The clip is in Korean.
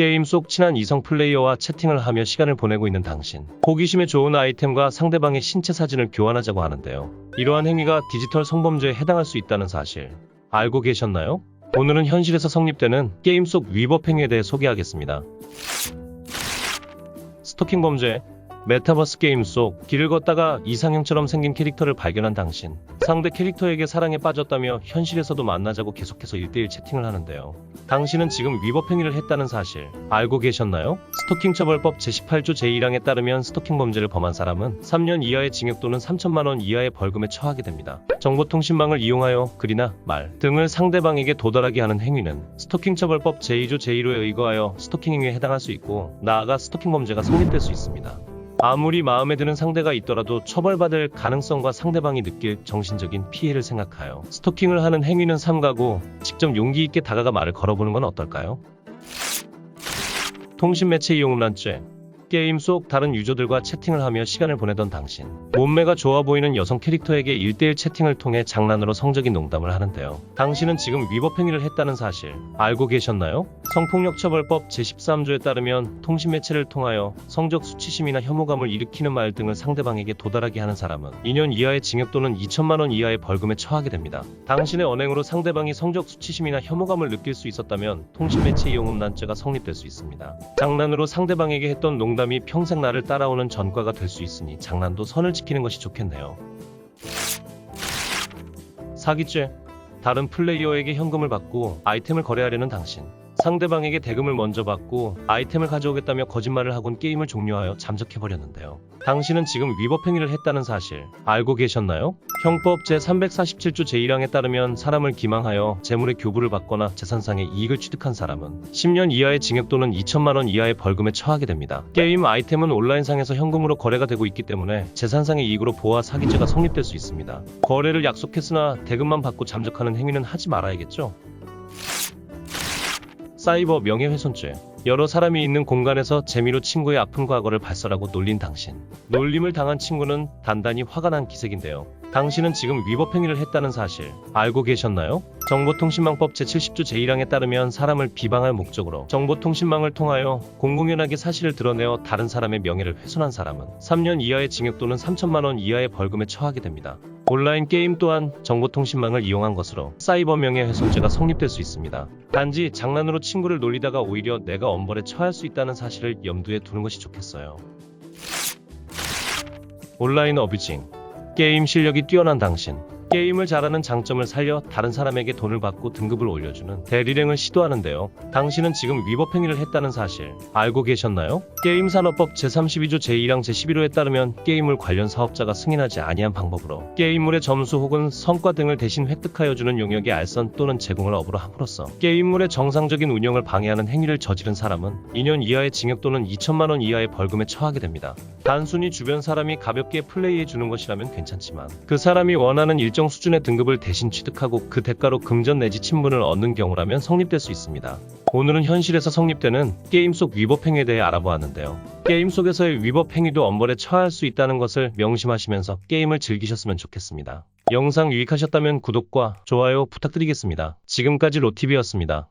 게임 속 친한 이성 플레이어와 채팅을 하며 시간을 보내고 있는 당신. 호기심에 좋은 아이템과 상대방의 신체 사진을 교환하자고 하는데요. 이러한 행위가 디지털 성범죄에 해당할 수 있다는 사실 알고 계셨나요? 오늘은 현실에서 성립되는 게임 속 위법 행위에 대해 소개하겠습니다. 스토킹 범죄 메타버스 게임 속 길을 걷다가 이상형처럼 생긴 캐릭터를 발견한 당신. 상대 캐릭터에게 사랑에 빠졌다며 현실에서도 만나자고 계속해서 1대1 채팅을 하는데요. 당신은 지금 위법 행위를 했다는 사실 알고 계셨나요? 스토킹 처벌법 제18조 제1항에 따르면 스토킹 범죄를 범한 사람은 3년 이하의 징역 또는 3천만 원 이하의 벌금에 처하게 됩니다. 정보통신망을 이용하여 글이나 말 등을 상대방에게 도달하게 하는 행위는 스토킹 처벌법 제2조 제1호에 의거하여 스토킹 행위에 해당할 수 있고 나아가 스토킹 범죄가 성립될 수 있습니다. 아무리 마음에 드는 상대가 있더라도 처벌받을 가능성과 상대방이 느낄 정신적인 피해를 생각하여 스토킹을 하는 행위는 삼가고 직접 용기 있게 다가가 말을 걸어보는 건 어떨까요? 통신 매체 이용음란죄 게임 속 다른 유저들과 채팅을 하며 시간을 보내던 당신. 몸매가 좋아 보이는 여성 캐릭터에게 1대1 채팅을 통해 장난으로 성적인 농담을 하는데요. 당신은 지금 위법 행위를 했다는 사실 알고 계셨나요? 성폭력 처벌법 제13조에 따르면 통신 매체를 통하여 성적 수치심이나 혐오감을 일으키는 말 등을 상대방에게 도달하게 하는 사람은 2년 이하의 징역 또는 2천만 원 이하의 벌금에 처하게 됩니다. 당신의 언행으로 상대방이 성적 수치심이나 혐오감을 느낄 수 있었다면 통신 매체 이용음란죄가 성립될 수 있습니다. 장난으로 상대방에게 했던 농담 이 평생 나를 따라오는 전과가 될 수 있으니 장난도 선을 지키는 것이 좋겠네요. 사기죄. 다른 플레이어에게 현금을 받고 아이템을 거래하려는 당신. 상대방에게 대금을 먼저 받고 아이템을 가져오겠다며 거짓말을 하곤 게임을 종료하여 잠적해버렸는데요. 당신은 지금 위법 행위를 했다는 사실 알고 계셨나요? 형법 제347조 제1항에 따르면 사람을 기망하여 재물의 교부를 받거나 재산상의 이익을 취득한 사람은 10년 이하의 징역 또는 2천만 원 이하의 벌금에 처하게 됩니다. 게임 아이템은 온라인상에서 현금으로 거래가 되고 있기 때문에 재산상의 이익으로 보아 사기죄가 성립될 수 있습니다. 거래를 약속했으나 대금만 받고 잠적하는 행위는 하지 말아야겠죠? 사이버 명예훼손죄. 여러 사람이 있는 공간에서 재미로 친구의 아픈 과거를 발설하고 놀린 당신. 놀림을 당한 친구는 단단히 화가 난 기색인데요. 당신은 지금 위법 행위를 했다는 사실 알고 계셨나요? 정보통신망법 제70조 제1항에 따르면 사람을 비방할 목적으로 정보통신망을 통하여 공공연하게 사실을 드러내어 다른 사람의 명예를 훼손한 사람은 3년 이하의 징역 또는 3천만 원 이하의 벌금에 처하게 됩니다. 온라인 게임 또한 정보통신망을 이용한 것으로 사이버 명예훼손죄가 성립될 수 있습니다. 단지 장난으로 친구를 놀리다가 오히려 내가 엄벌에 처할 수 있다는 사실을 염두에 두는 것이 좋겠어요. 온라인 어뷰징 게임 실력이 뛰어난 당신 게임을 잘하는 장점을 살려 다른 사람에게 돈을 받고 등급을 올려주는 대리랭을 시도하는데요. 당신은 지금 위법 행위를 했다는 사실 알고 계셨나요? 게임산업법 제32조 제1항 제11호에 따르면 게임물 관련 사업자가 승인하지 아니한 방법으로 게임물의 점수 혹은 성과 등을 대신 획득하여 주는 용역의 알선 또는 제공을 업으로 함으로써 게임물의 정상적인 운영을 방해하는 행위를 저지른 사람은 2년 이하의 징역 또는 2천만 원 이하의 벌금에 처하게 됩니다. 단순히 주변 사람이 가볍게 플레이해 주는 것이라면 괜찮지만 그 사람이 원하는 일정 수준의 등급을 대신 취득하고 그 대가로 금전 내지 친분을 얻는 경우라면 성립될 수 있습니다. 오늘은 현실에서 성립되는 게임 속 위법 행위에 대해 알아보았는데요. 게임 속에서의 위법 행위도 엄벌에 처할 수 있다는 것을 명심하시면서 게임을 즐기셨으면 좋겠습니다. 영상 유익하셨다면 구독과 좋아요 부탁드리겠습니다. 지금까지 로티비였습니다.